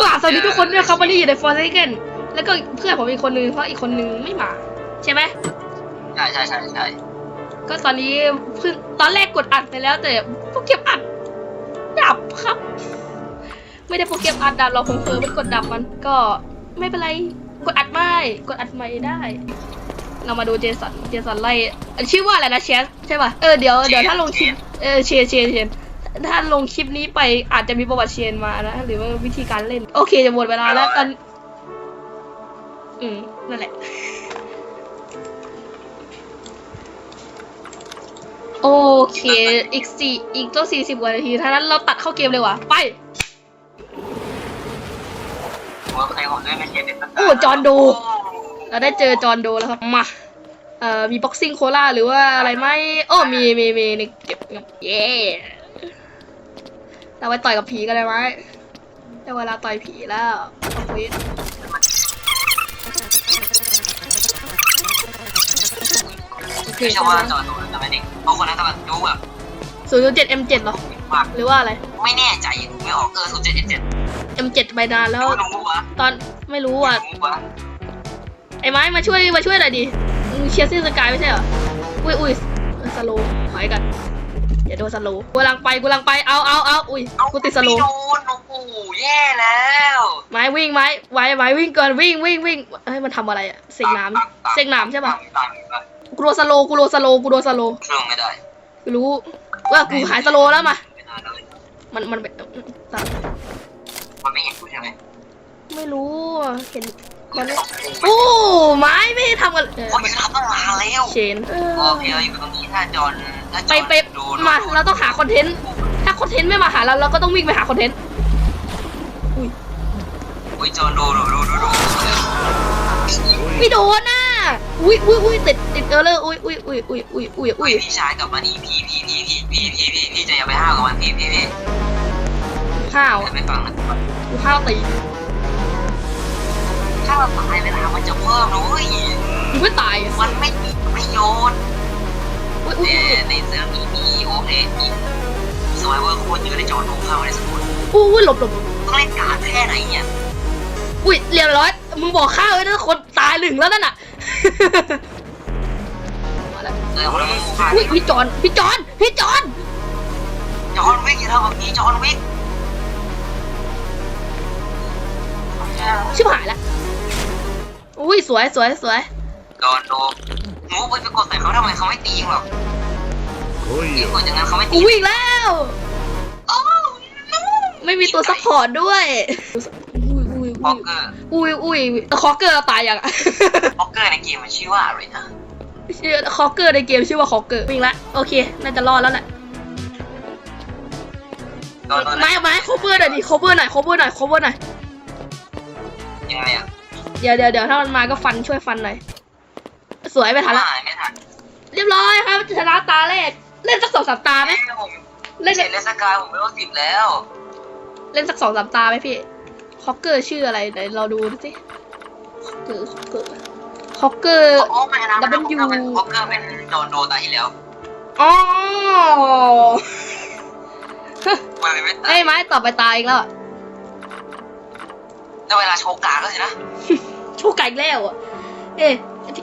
กราบสวัสดีทุกคนด้วยครับวันนี้อยู่ในฟอร์เซเกนแล้วก็เพื่อนผมอีกคนนึงเพราะอีกคนนึงไม่มา ใช่ไหมใช่ใช่ใช่ใช่ก็ตอนนี้เพิ่งตอนแรกกดอัดไปแล้ว แต่โปรแกรมอัด ดับครับ ไม่ได้โปรแกรมอัดดับเราเผลอๆไปกดดับมันก็ไม่เป็นไรกดอัดไม่กดอัดใหม่ได้ เรามาดูเจสันเจสันไล่ชื่อว่าอะไรนะเชสใช่ป่ะเออเดี๋ยวเดี๋ยวถ้าลงคลิปเออเชนเชนเชน ถ้าลงคลิปนี้ไปอาจจะมีประวัติเชียนมานะหรือว่าวิธีการเล่น โอเคจะหมดเวลาแล้วตอนอืมนั่นแหละ โอเค อีกสี่อีกต้องสี่สิบกว่านาทีถ้านั้นเราตัดเข้าเกมเลยว่ะไปผมว่าใครผมด้วยไม่เชียนประกาศโอ้จอห์นโดเราได้เจอจอห์นโดแล้วครับ มา เอ่อ มีบ็อกซิ่งโคล่าหรือว่าอะไรไหมโอ้มีมีมีนี่เก็บเย้ เราไปต่อยกับผีกันเลยไหมได้เวลาต่อยผีแล้วโอเคโอเคไม่ใช่ว่าจอห์นโดนแต่ไม่ได้เพราะคนนั้นกำลังดูแบบศูนย์เจ็ด M7 เหรอ มากหรือว่าอะไร ไม่แน่ใจไม่ออกเออศูนย์เจ็ดเจ็ดเจ็ด M7 ไปนานแล้วหนูวะตอนไม่รู้อะหนูวะไอ้ไม้มาช่วยมาช่วยหน่อยดิมึงเชียร์ซี่สกายไม่ใช่เหรอ อุ้ยอุ้ยสโลว์ถอยกัน อย่าโดนสโลว์กูกำลังไปกูกำลังไปเอาเอาเอาอุ้ยกูติดสโลว์ไม่โดนโอ้โหแย่แล้วไม้วิ่งไม้ไว้ไว้วิ่งก่อนวิ่งวิ่งวิ่งเฮ้ยมันทำอะไรอะเสกน้ำเสกน้ำใช่ปะตามตามกูโดนสโลว์กูโดนสโลว์กูโดนสโลว์เครื่องไม่ได้กูรู้ว่ากูหายสโลว์แล้วมาไม่นานเลยมันมันเป็นตามมันไม่เห็นกูใช่ไหมไม่รู้อะเห็น มันไม่โอ้ไม้ไม่ได้ทำกันเออคนอยู่ทำตั้งนานแล้วเชนเออโอเคเราอยู่ตรงนี้ถ้าจอห์นถ้าจไปอห์นไปดูมาเราต้องหาคอนเทนต์ถ้าคอนเทนต์ไม่มาหาเราเราก็ต้องวิ่งไปหาคอนเทนต์อุ้ยอุ้ยจอห์นดูดูดูดูดูไม่โดนน่ะอุ้ยอุ้ยอุ้ยติดติดเออร์เลอร์อุ้ยอุ้ยอุ้ยอุ้ยอุ้ยอุ้ยอุ้อุ้ยยพี่ชายกลับมานี่พี่พี่พี่พี่พี่พี่พี่พี่จะอย่าไปห้าวกับมันพี่พี่พี่ข้าวอย่าไปฟังนะกูข้าวตี ถ้าเราตายเวลามันจะเพิ่มนะเว้ยกูไม่ตายอะมันไม่มีประโยชน์อุ้ยอุ้ยในอุ้ยในเซิร์ฟมีมีโอเคมีสมัยเวอร์โคตรเยอะในจอห์นดูเข้ามาในสมุดอุ้ยหลบหลบต้องเล่นการ์ดแค่ไหนเนี่ยอุ้ยเรียบร้อย มึงบอกข้าวไว้นะคนตายหนึ่งแล้วนั่นน่ะ มาแล้วเออแล้วมึงพาอุ้ยพี่จอนพี่จอนพี่จอนจอห์นวิกอย่าทำแบบนี้จอห์นวิก ชิบหายละอุ้ยสวยสวยสวยโดนโดนหนูไปไปกดใส่เขาทำไมเขาไม่ตียิงหรอกยิงอย่างนั้นเขาไม่ตีอุ้ยแล้วโอ้ไม่มีตัวซัพพอร์ตด้วยอุ้ยอุ้ยอุ้ยอุ้ยอุ้ยคอเกอร์ตายยังคอเกอร์ในเกมมันชื่อว่าอะไรนะชื่อคอเกอร์ในเกมชื่อว่าคอเกอร์วิ่งละโอเคน่าจะรอดแล้วแหละไม้ไม้เบอร์หน่อยดิเบอร์หน่อยโคเบอร์หน่อยโคเบอร์หน่อย ยังไงอะเดี๋ยวเดี๋ยวเดี๋ยวถ้ามันมาก็ฟันช่วยฟันหน่อย สวยไปทันละไม่ทันเรียบร้อยครับชนะตาแรก เล่นสักสองสามตาไหมผมเล่นเสร็จเลสกายผมไม่รู้สิบแล้ว เล่นสักสองสามตาไหมพี่คอเกอร์ชื่ออะไรเดี๋ยวเราดูดิคอเกอร์คอเกอร์คอเกอร์โอ้ไม่นะดับเบิลยูฮอกเกอร์เป็นโดนโดตายที่แล้วอ๋อมันไม่ตาไอ้ยยไม้ต่อไปตายอีกแล้ว อะแล้วเวลาโชว์กาก็สินะ โชว์กากอีกแล้วอะ เอ๊ะ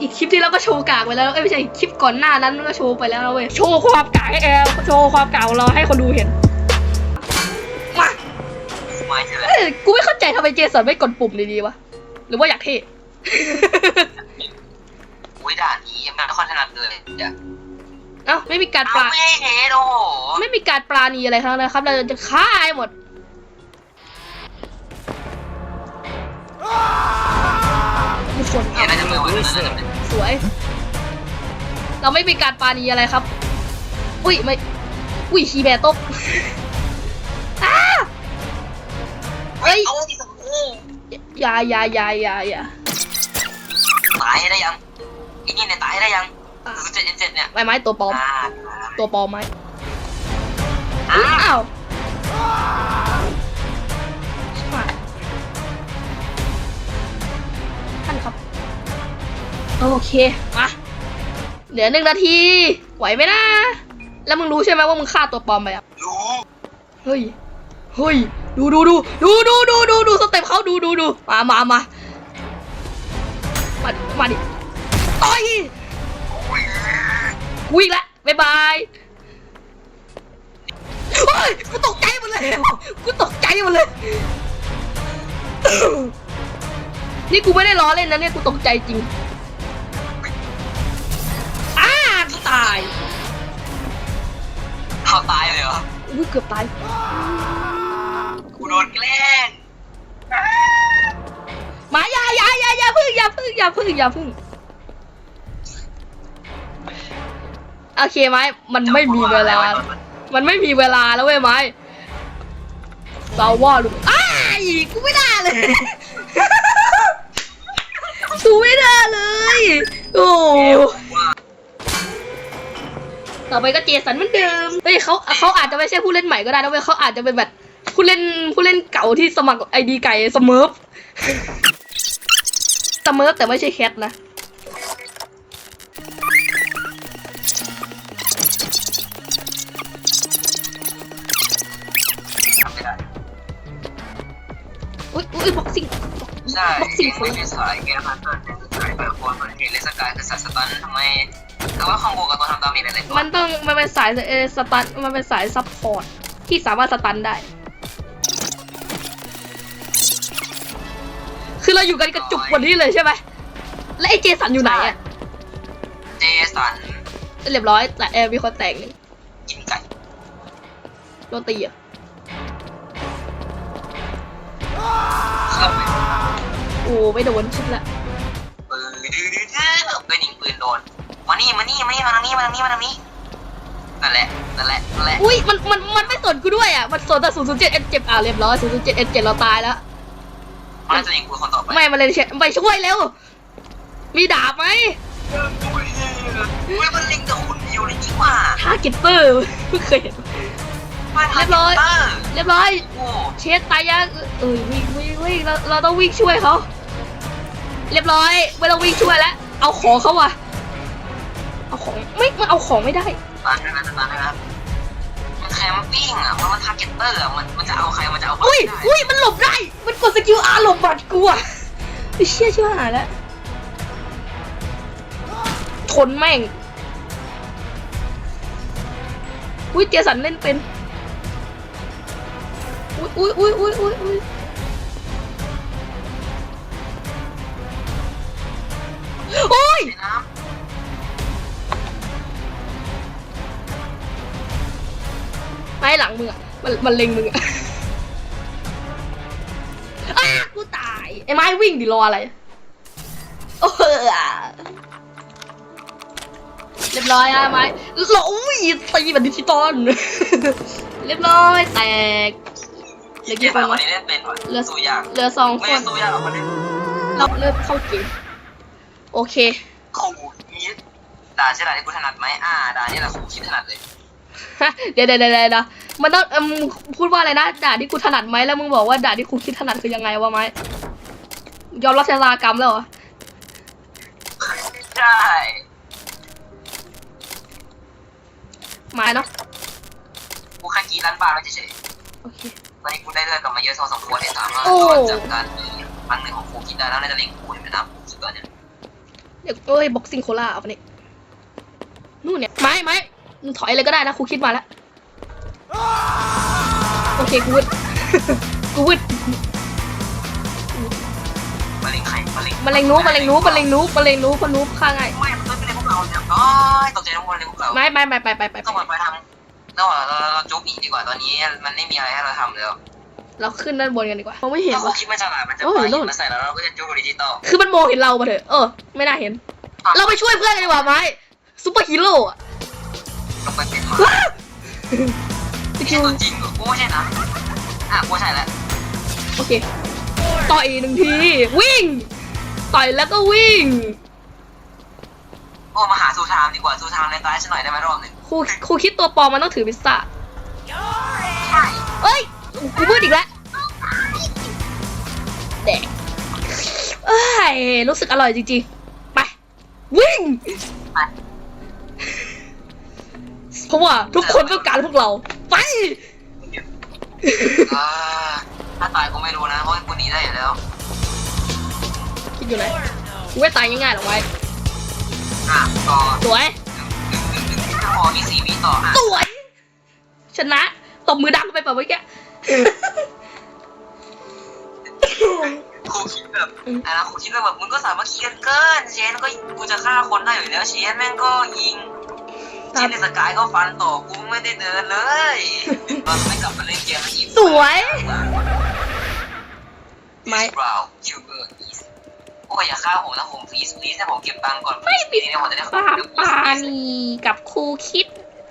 อีกคลิปที่เราก็โชว์กากไปแล้ว เอ้ยไม่ใช่คลิปก่อนหน้านั้นก็โชว์ไปแล้วนะเว้ย โชว์ความกากให้แอลโชว์ความกากของเราให้คนดูเห็น มาไม่ใช่เลยเอ้ยกูไม่เข้าใจทำไมเจสันไม่กดปุ่มดีๆวะ หรือว่าอยากเท่ อุ้ยด่านนี้ยังไม่ค่อยถนัดเลยเดี๋ยวเอ้าไม่มีการปเอาลา ไม่ให้เทสโอ้โห ไม่มีการปลาณีอะไรทั้งนั้นนะครับ เราจะฆ่าให้หมด คนเนี่ยน่าจะไม่ไหวแล้วนะสวย เราไม่มีการปลาณีอะไรครับ อุ้ยไม่อุ้ยชีแบร์ตบอ้าเฮ้ยเอาที่สกูอย่าอย่าอย่าอย่าอย่าตายให้ได้ยังไอ้นี่เนี่ยตายให้ได้ยังคือเจ็ดเจ็ดเนี่ยไม้ไม้ตัวปลอมอ่าตัวปลอมไหมอ้าอ้าว โอเค มา เหลือหนึ่งนาที ไหวไหมนะ แล้วมึงรู้ใช่ไหมว่ามึงฆ่าตัวปลอมไปอะรู้เฮ้ย เฮ้ย ดูดูดูดูดูดูดูดูสเต็ปเขาดูดูดูมามามามามาดิต่อยวิ่งละบ๊ายบายเฮ้ยกูตกใจหมดเลยกูตกใจหมดเลย นี่กูไม่ได้ล้อเล่นนะเนี่ยกูตกใจจริง กือบตาย กูโดนแกล้งมาอย่าอย่าอย่าอย่าพึ่งอย่าพึ่งอย่าพึ่งอย่าพึ่งโอเคไหมมันไม่มีเวลา มันไม่มีเวลาแล้วเว้ยไหมเบาว่าลูกอ้ายกูไม่ได้เลยกูไม่ได้เลย โอ้ว่า ต่อไปก็เจสันเหมือนเดิมเฮ้ยเขาเขาอาจจะไม่ใช่ผู้เล่นใหม่ก็ได้นะเว้ยเขาอาจจะเป็นแบบผู้เล่นผู้เล่นเก่าที่สมัครไอดีไก่สเมิร์ฟสเมิร์ฟแต่ไม่ใช่แคทนะทำไม่ได้อุ้ยอุ้ยบ็อกซิ่งใช่บ็อกซิ่งไม่เป็นสายเกมฮันเตอร์เป็นสายเปิดโคนเหมือนเฮเลสกายคือสัตว์สตันทำไม แต่ว่าคอมโบกับตัวทำดาเมจอะไรมันต้องมันเป็นสายเออสตันมันเป็นสายซัพพอร์ตที่สามารถสตันได้ คือเราอยู่กันกระจุกกว่านี้เลยใช่ไหมและไอเจสันอยู่ไหนอะเจสันเรียบร้อยแต่เออมีคนแตกหนึ่งกินไก่โดนตีอะเครื่องบินโอ้ไม่โดนชิบละปืนดื้อดื้อดื้อเป็นยิงปืนโดน มานี่มานี่มานี่มาทางนี้มาทางนี้มาทางนี้นั่นแหละนั่นแหละนั่นแหละอุ้ยมันมันมันไม่สนกูด้วยอะมันสนแต่ศูนย์ศูนย์เจ็ดเอ็ดเจ็บอะเรียบร้อยศูนย์ศูนย์เจ็ดเอ็ดเจ็ดเราตายแล้วมันจะยิงปืนคนต่อไปไม่มาเลยเชไปช่วยเร็วมีดาบไหมอุ้ยมันเล็งแต่คุณเดียวเลยจริงว่าทาร์เก็ตเตอร์ไม่เคยเห็นเรียบร้อยเรียบร้อยโอ้เชสตายยังเออวิ่งวิ่งวิ่งเราเราต้องวิ่งช่วยเขาเรียบร้อยไม่ต้องวิ่งช่วยแล้วเอาของเขาว่ะ เอาของไม่มันเอาของไม่ได้ตานได้ไหมตานได้ไหมมันแคมปิ้งอะเพราะมันทาร์เก็ตเตอร์อะมันมันจะเอาใครมันจะเอาอุ้ยได้อุ้ยมันหลบได้ มันกดสกิลอาร์หลบบัตรกูอะไอ้เชี่ยชิบหายแล้วชนแม่งอุ้ยเจสันเล่นเป็นอุ้ยอุ้ยอุ้ยอุ้ยอุ้ยอุ้ยโอ้ยในน้ ไม่หลังมึงอะมันมันเล็งมึงอะอ้ากูตายไอ้ไม้วิ่งดิรออะไรโอ้โหเรียบร้อยอะไม้หลงอุ้ยตีแบบดิจิตอลเรียบร้อยแตกำเหลือเกี่กี่ยวคนกับวันวะนี้เล่นเป็นวะเหลือสู้ยากเหลือสองไม่คได้นสู้ยากหรอกวันนี้เราเริ่มเข้าเกมโอเคครูนี้ด่าใช่ด่าที่กูถนัดไหมอ่าด่านี่แหละครูคิดถนัดเลยฮะ เดี๋ยวเดี๋ยวเดี๋ยวเดี๋ยวมันต้องเอมพูดว่าอะไรนะด่าที่กูถนัดไหมแล้วมึงบอกว่าด่าที่กูคิดถนัดคือยังไงวะไม้ยอมรับชะตากรรมแล้วเหรอใช่ไม้เนาะกูแค่กีร้านบาร์ไม่เฉยโอเคๆตอนนี้กูได้เลือดกลับมาเยอะพอสมควรเลยสามารถโอ้จัดการอีกครั้งหนึ่งของครูคิดได้แล้วน่าจะเล็งครูเห็นไหมนะสุดยอดเนี่ยเดี๋ยวเอ้ยบ็อกซิ่งโคล่าเอาไปนี่นู่นเนี่ยไม้ไม้มึง ถอยเลยก็ได้นะครูคิดมาแล้วโอเคกูวึดกูวึดมะเร็งไข่มะเร็งมะเร็งนูบมะเร็งนูบมะเร็งนูบมะเร็งนูบเพราะนูบฆ่าง่ายไม่มันต้องเป็นพวกเราเนี่ยอ๋อตกใจทั้งวันเลยพวกเราไม่ไม่ไม่ไปไปไปต้องไปมาไปทำต้องเราเราจุ๊บหนีดีกว่าตอนนี้มันไม่มีอะไรให้เราทำแล้วเราขึ้นด้านบนกันดีกว่าเราไม่เห็นถ้าคิดมันฉลาดมันจะโอ้ยไปโน่นมาใส่แล้วเราก็จะจุ๊บดิจิตอลคือมันมองเห็นเราปะเถอะเออไม่น่าเห็น เราไปช่วยเพื่อนกันดีกว่าไหมซูเปอร์ฮีโร่อะ ลงไปเป็นหมาว้าวสไม่กิใช่ลตัวจริงเหรอกูไม่ใช่นะอะกูใช่แล้วโอเค ต่อยหนึ่งที วิ่ง ต่อยแล้วก็วิ่ง โอ้มาหาซูทามดีกว่าซูทามในตายฉันหน่อยได้ไหมรอบหนึ่งครูครูคิดตัวปลอมมันต้องถือพิซซ่าใช่เอ้ย กูพูดอีกแล้วแดกเอ้ย รู้สึกอร่อยจริงๆ ไป วิ่ง ไป เพราะว่าทุกคนต้องการพวกเรา ไปเออถ้าตายกูไม่รู้นะเพราะกูหนีได้อยู่แล้วคิดอยู่ไหนกูไม่ตายง่ายๆหรอกไว้อะต่อสวย หนึ่งหนึ่งหนึ่งหนึ่งพอมีสี่วิต่ออะสวย ชนะ ตบมือดังไปเปล่าเมื่อกี้ ครูคิดแบบอะครูคิดว่าแบบมึงก็สามารถคิดกันเกินเชนก็กูจะฆ่าคนได้อยู่แล้วเชนแม่งก็ยิง เชนในสกายก็ฟันต่อกูไม่ได้เดินเลยเราจะไม่กลับมาเล่นเกมแล้วอีกสวย ไม่บราวคิวเบอร์อีสโอ้ยอย่าฆ่าผมนะผมฟรีสฟรีสให้ผมเก็บตังค์ก่อนไม่ปิดเนี่ยผมจะได้ปาปานีกับครูคิด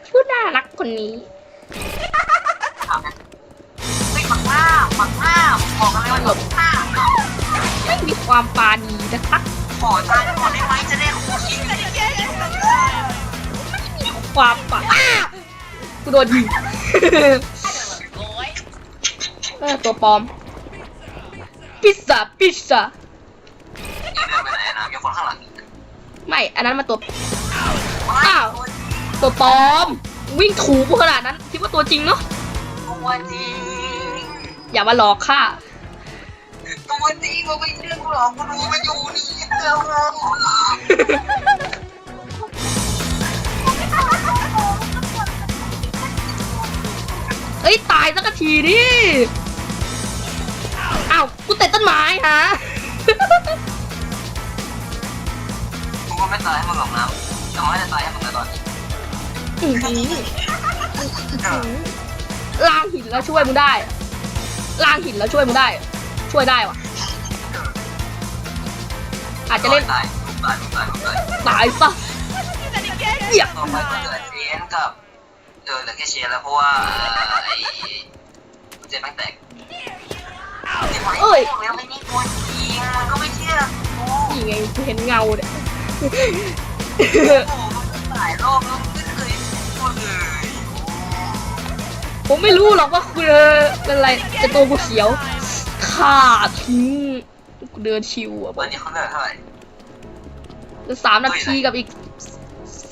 ผู้น่ารักคนนี้เฮ้ยฝักหน้าฝักหน้าผมบอกกันเลยว่าฝักหน้าไม่มีความปานีนะคะขอตังค์ก่อนได้ไหมจะได้ครูคิด ความปาอ้ากูโดนยิงเออตัวปลอม พิซซ่าพิซซ่าเดินไปไหนนะมีคนข้างหลังอีกไม่ อันนั้นมาตัว อ้าว ตัวปลอม วิ่งถูกูขนาดนั้น คิดว่าตัวจริงเนาะ ตัวจริงอย่ามาหลอกข้า ตัวจริงมันไม่เรื่องหรอกกูรู้มันอยู่นี่แล้ว เอ้ยตายสักทีดิอ้าวกูเตะต้นไม้ฮะกูก็ไม่ตายให้มึงหรอกนะแต่มันจะตายให้มึงนะตอนนี้อื้อหือล่างหินแล้วช่วยมึงได้ล่างหินแล้วช่วยมึงได้ ช่วยได้วะอาจจะเล่นตายตายตายตายตายปะเหยียบต่อไปก็เหลือเชนกับ เออเหลือแค่เชนแล้วเพราะว่าไอ้เจนแม่งแตกเอ้ย แล้วไม่มีตัวจริงมันก็ไม่เชื่อกูนี่ไงกูเห็นเงาเนี่ยโอ้โหหลายรอบแล้วไม่เคยพูดเลยผมไม่รู้หรอกว่าคือเป็นอะไรแต่ตัวกูเขียวขาดทิ้งกูเดินชิวอะบวัอนนี้เขาเหลือเท่าไหร่กสามนาทีกับอีก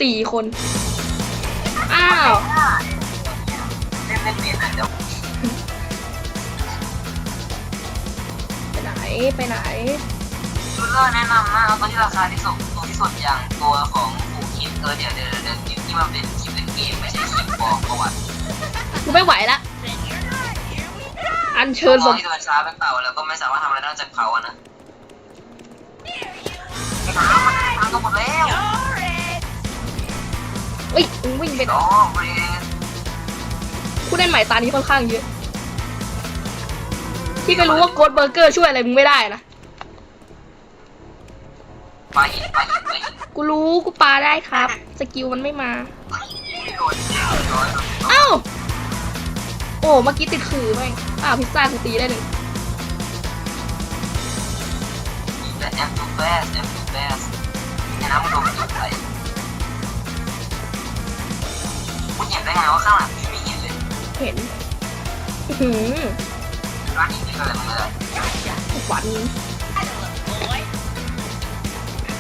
สี่คนอ้าวเล่นเล่นเปลี่ยนหน่อยเดี๋ยวไปไหนไปไหนยูเลอร์แนะนำนะเอาตัวที่ราคาที่สุดตัวที่สุดอย่างตัวของผู้คิดเออเดี๋ยวเดี๋ยวเดี๋ยวคลิปที่มันเป็นคลิปเล่นเกมไม่ใช่คลิปบอกประวัติกูไม่ไหวละ อันเชิญตสอนมที่โดนช้าเป็นเต่าแล้วก็ไม่สามารถทำอะไรได้นอกจากเขาอะนะไอ้น้ำมันทำกันหมดแล้ว เอ้ยมึงวิ่งไปไหนโอ้เรนผู้เล่นใหม่ตานี้ค่อนข้างเยอะที่ไม่รู้ว่าโกดเบอร์เกอร์ช่วยอะไรมึงไม่ได้นะ ไปหินไปหินไปหินกูรู้กูปาได้ครับ สกิลมันไม่มา โดนโดนเอ้า โอ้เมื่อกี้ติดขื่อแม่งอ้าวพิซซ่ากูตีได้หนึ่งแต่แอมทูแฟสแอมทูแฟสไอ้น้ำมันโดนมันจุดใส่ คุณเห็นได้ไงว่าข้างหลังพี่ไม่เห็นเลยเห็นอื้อหือร้านนี้เป็นอะไรมันไม่ได้ขวัญ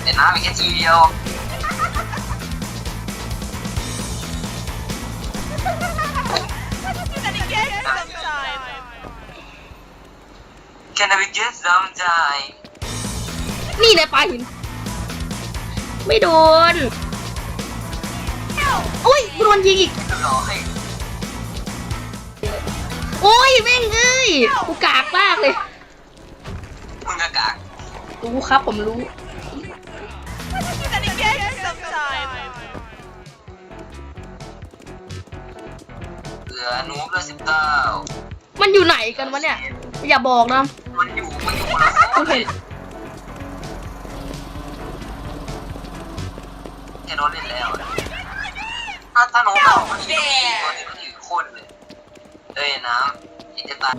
แต่น้ำมีแค่ทีเดียว Can we get some time นี่ในปลาหิน ไม่โดนโอ้ยกูโดนยิงอีกรอให้โอ้ยแม่งเอ้ยกูกากมากเลยมึงกะกากรู้ครับผมรู้เหลือนูบละสิบเก้ามันอยู่ไหนกันวะเนี่ย อย่าบอกนะ มันอยู่ มันอยู่คนละกูโคตรเห็นแค่โดนเล่นแล้ว ถ้าถ้าน้องเรามันอยู่ตัวนี้มันอยู่โคตรเลยเอ้ยน้ำที่จะตาย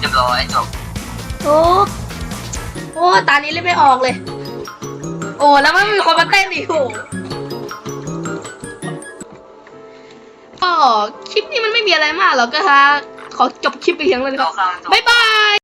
เรียบร้อยจบโอ้โอ้ตานี้เล่นไม่ออกเลย โอ้แล้วมันมีคนมาเต้นอีกโอ้ คลิปนี้มันไม่มีอะไรมากหรอกก็ฮะขอจบคลิปไปเพียงเท่านี้ครับเราข้างจบบ๊ายบาย